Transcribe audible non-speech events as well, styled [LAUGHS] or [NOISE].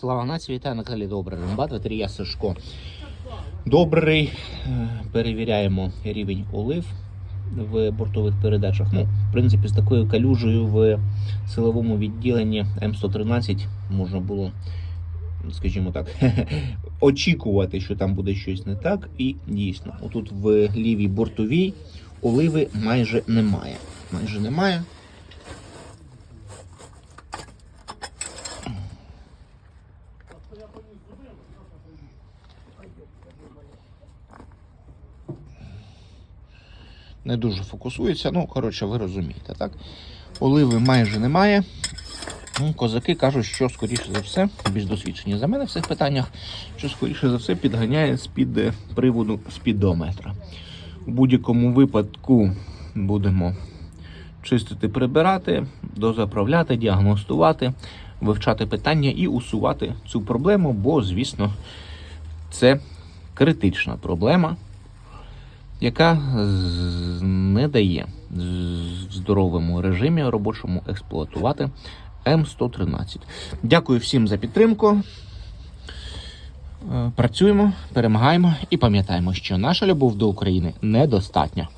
Слава нації, вітаю на каналі Добрий Рембат, ветерія Сашко. Добрий. Е, Перевіряємо рівень олив в бортових передачах. Ну, в принципі, з такою калюжею в силовому відділенні М113 можна було, скажімо так, [LAUGHS] очікувати, що там буде щось не так. І дійсно, отут в лівій бортовій оливи майже немає. Майже немає. Не дуже фокусується. Ну, коротше, ви розумієте, так? Оливи майже немає. Ну, Козаки кажуть, що скоріше за все, більш досвідчені за мене в цих питаннях, що скоріше за все підганяє з-під е, приводу спідометра. У будь-якому випадку будемо чистити, прибирати, дозаправляти, діагностувати, вивчати питання і усувати цю проблему, бо, звісно, це критична проблема яка не дає в здоровому режимі робочому експлуатувати М113. Дякую всім за підтримку. Е, Працюємо, перемагаємо і пам'ятаємо, що наша любов до України недостатня.